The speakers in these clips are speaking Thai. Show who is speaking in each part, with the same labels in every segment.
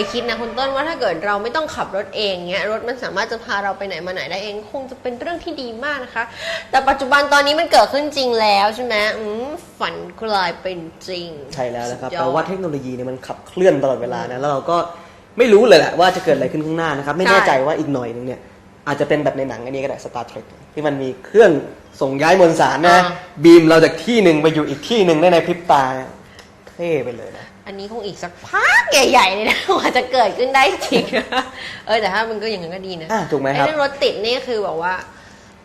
Speaker 1: ยคิดนะคุณต้นว่าถ้าเกิดเราไม่ต้องขับรถเองเนี้ยรถมันสามารถจะพาเราไปไหนมาไหนได้เองคงจะเป็นเรื่องที่ดีมากนะคะ แต่ปัจจุบันตอนนี้มันเกิดขึ้นจริงแล้วใช่ไหมอืมฝันกลายเป็นจริง
Speaker 2: ใช่แล้วนะครับ
Speaker 1: สุดยอด
Speaker 2: แปลว่าเทคโนโลยีเนี่ยมันขับเคลื่อนตลอดเวลานะแล้วเราก็ไม่รู้เลยแหละว่าจะเกิดอะไรขึ้นข้างหน้านะครับ ไม่แน่ใจว่าอีกหน่อยนึงเนี่ยอาจจะเป็นแบบในหนังอันนี้ก็ได้ Star Trek ที่มันมีเครื่องส่งย้ายมวลสารนะ บีมเราจากที่หนึ่งไปอยู่อีกที่หนึ่งได้ในพริบตาเท่ไปเลยนะ
Speaker 1: อันนี้คงอีกสักพักใหญ่ๆเลยนะกว่าจะเกิดขึ้นได้จริงเออแต่ถ้ามันก็อย่างนั้นก็ดีนะ
Speaker 2: อะถูกไหมครับ
Speaker 1: อ้เรื่องรถติดนี่คือแบบว่า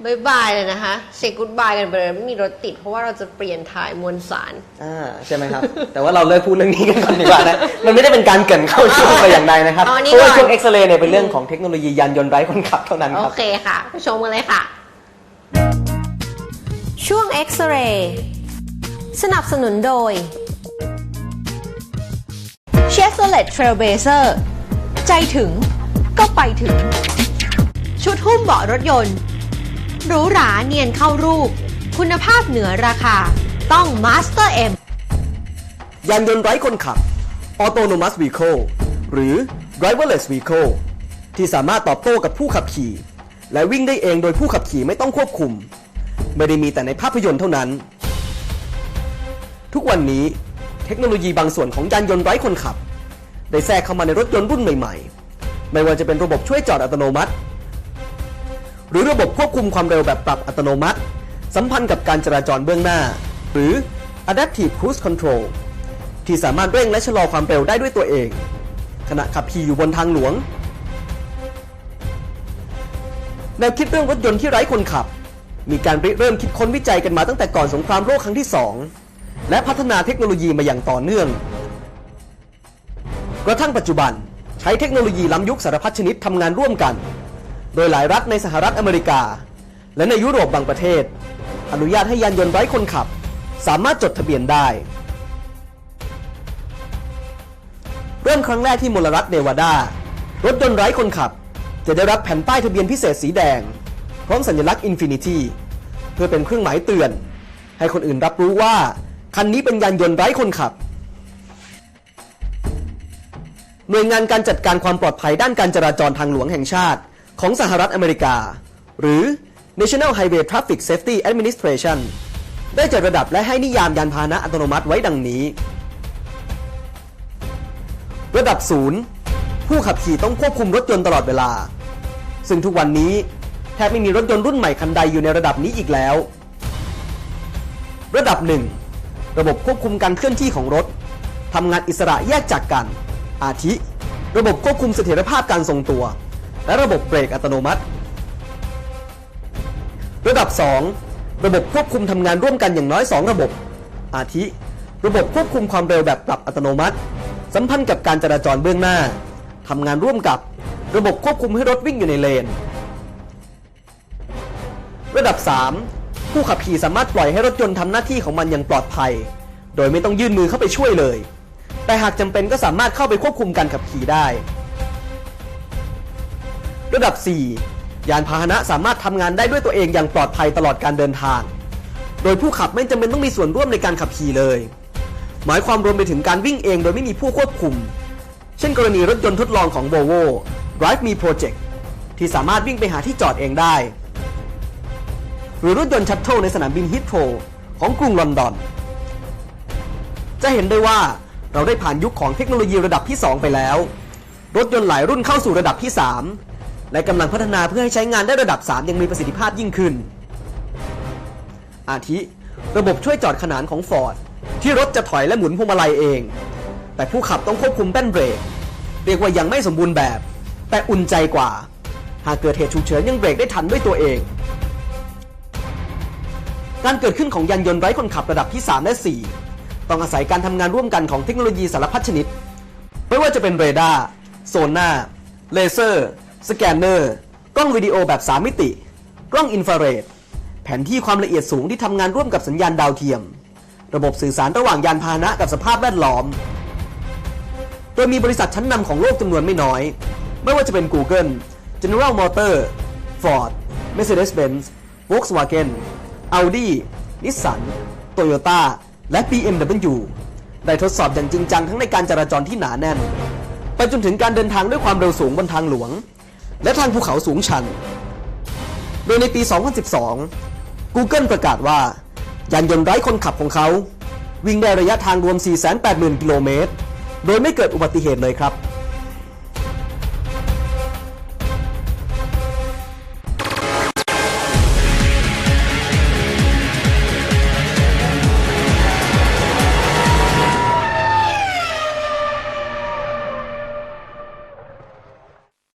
Speaker 1: บายบายเลยนะคะเซกุดบายกันไปเลยไม่มีรถติด เพราะว่าเราจะเปลี่ยนถ่ายมวลสาร
Speaker 2: อ่าใช่ไหมครับ แต่ว่าเราเลิกพูดเรื่องนี้กันก่อนดีกว่านะ มันไม่ได้เป็นการเกรินเข้าช่วงไปอย่างใดนะครับ
Speaker 1: เอาอันนี้
Speaker 2: เพราะว่า
Speaker 1: ก่อน
Speaker 2: ช่วงเอ็กซเรย์เนี่ยเป็นเรื่องของเทคโนโลยียานยนต์ไร้คนขับเท่านั้นค
Speaker 1: โอ
Speaker 2: รับ
Speaker 1: เคค่ะไปชมกันเลยค่ะ ช่วงเอ็กซเรย์สนับสนุนโดย Chevrolet Trailblazer ใจถึงก็ไปถึง ชุดหุ้มเบาะรถยนต์หรูหราเนียนเข้ารูป คุณภาพเหนือราคาต้อง Master M
Speaker 2: ยานยนต์ไร้คนขับ Autonomous Vehicle หรือ Driverless Vehicle ที่สามารถตอบโต้กับผู้ขับขี่ และวิ่งได้เองโดยผู้ขับขี่ไม่ต้องควบคุม ไม่ได้มีแต่ในภาพยนตร์เท่านั้น ทุกวันนี้ เทคโนโลยีบางส่วนของยานยนต์ไร้คนขับ ได้แทรกเข้ามาในรถยนต์รุ่นใหม่ๆ ไม่ว่าจะเป็นระบบช่วยจอดอัตโนมัติ หรือระบบควบคุมความเร็วแบบปรับอัตโนมัติ สัมพันธ์กับการจราจรเบื้องหน้า หรือ Adaptive Cruise Control ที่สามารถเร่งและชะลอความเร็วได้ด้วยตัวเอง ขณะขับขี่อยู่บนทางหลวงแนวคิดเรื่องรถยนต์ที่ไร้คนขับ มีการริเริ่มคิดค้นวิจัยกันมาตั้งแต่ก่อนสงครามโลกครั้งที่2 และพัฒนาเทคโนโลยีมาอย่างต่อเนื่อง กระทั่งปัจจุบันใช้เทคโนโลยีล้ำยุคสารพัดชนิดทำงานร่วมกัน โดยหลายรัฐในสหรัฐอเมริกา และในยุโรปบางประเทศ อนุญาตให้ยานยนต์ไร้คนขับ สามารถจดทะเบียนได้ เริ่มครั้งแรกที่มลรัฐเนวาดา รถยนต์ไร้คนขับ จะได้รับแผ่นป้ายทะเบียนพิเศษสีแดง พร้อมสัญลักษณ์ Infinity เพื่อเป็นเครื่องหมายเตือน ให้คนอื่นรับรู้ว่า คันนี้เป็นยานยนต์ไร้คนขับ หน่วยงานการจัดการความปลอดภัยด้านการจราจรทางหลวงแห่งชาติ ของสหรัฐอเมริกา หรือ National Highway Traffic Safety Administration ได้จัดระดับและให้นิยามยานพาหนะอัตโนมัติไว้ดังนี้ ระดับศูนย์ผู้ขับขี่ต้องควบคุมรถยนต์ตลอดเวลา ซึ่งทุกวันนี้แทบไม่มีรถยนต์รุ่นใหม่คันใดอยู่ในระดับนี้อีกแล้ว ระดับหนึ่ง ระบบควบคุมการเคลื่อนที่ของรถทำงานอิสระแยกจากกัน อาทิ ระบบควบคุมเสถียรภาพการทรงตัว และระบบเบรกอัตโนมัติ ระดับ 2 ระบบควบคุมทำงานร่วมกันอย่างน้อย 2 ระบบ อาทิ ระบบควบคุมความเร็วแบบปรับอัตโนมัติ สัมพันธ์กับการจราจรเบื้องหน้าทำงานร่วมกับ ระบบควบคุมให้รถวิ่งอยู่ในเลน ระดับ 3 ผู้ขับขี่สามารถปล่อยให้รถยนต์ทำหน้าที่ของมันอย่างปลอดภัย โดยไม่ต้องยื่นมือเข้าไปช่วยเลย แต่หากจำเป็นก็สามารถเข้าไปควบคุมการขับขี่ได้ ระดับ 4 ยานพาหนะสามารถทำงานได้ด้วยตัวเองอย่างปลอดภัยตลอดการเดินทาง โดยผู้ขับไม่จำเป็นต้องมีส่วนร่วมในการขับขี่เลย หมายความรวมไปถึงการวิ่งเองโดยไม่มีผู้ควบคุม เช่นกรณีรถยนต์ทดลองของ Volvo Drive Me Project ที่สามารถวิ่งไปหาที่จอดเองได้ รือรถยนต์ชัตเทิลในสนามบินฮิตโ r รของกรุงลอนดอน จะเห็นได้ว่าเราได้ผ่านยุคของเทคโนโลยีระดับที่ 2 ไปแล้ว รถยนต์หลายรุ่นเข้าสู่ระดับที่ 3 และกำลังพัฒนาเพื่อให้ใช้งานได้ระดับ 3 ยังมีประสิทธิภาพยิ่งขึ้น อาทิ ระบบช่วยจอดขนานของ Ford ที่รถจะถอยและหมุนพวงมาลัยเอง แต่ผู้ขับต้องควบคุมแป้นเบรก เรียกว่ายังไม่สมบูรณ์แบบ แต่อุ่นใจกว่า หากเกิดเหตุฉุกเฉินยังเบรกได้ทันด้วยตัวเอง การเกิดขึ้นของยานยนต์ไร้คนขับระดับที่ 3 และ 4 ต้องอาศัยการทำงานร่วมกันของเทคโนโลยีสารพัดชนิด ไม่ว่าจะเป็นเรดาร์โซน่าเลเซอร์ สแกนเนอร์ กล้องวิดีโอแบบ 3 มิติ กล้องอินฟราเรด แผนที่ความละเอียดสูงที่ทำงานร่วมกับสัญญาณดาวเทียม ระบบสื่อสารระหว่างยานพาหนะกับสภาพแวดล้อม โดยมีบริษัทชั้นนำของโลกจำนวนไม่น้อย ไม่ว่าจะเป็น Google General Motors Ford Mercedes-Benz Volkswagen Audi Nissan Toyota และ BMW ได้ทดสอบอย่างจริงจังทั้งในการจราจรที่หนาแน่น ไปจนถึงการเดินทางด้วยความเร็วสูงบนทางหลวง และทางภูเขาสูงชัน โดยในปี 2012 Google ประกาศว่า ยานยนต์ไร้คนขับของเขา วิ่งได้ระยะทางรวม 480,000 กิโลเมตร โดยไม่เกิดอุบัติเหตุเลยครับ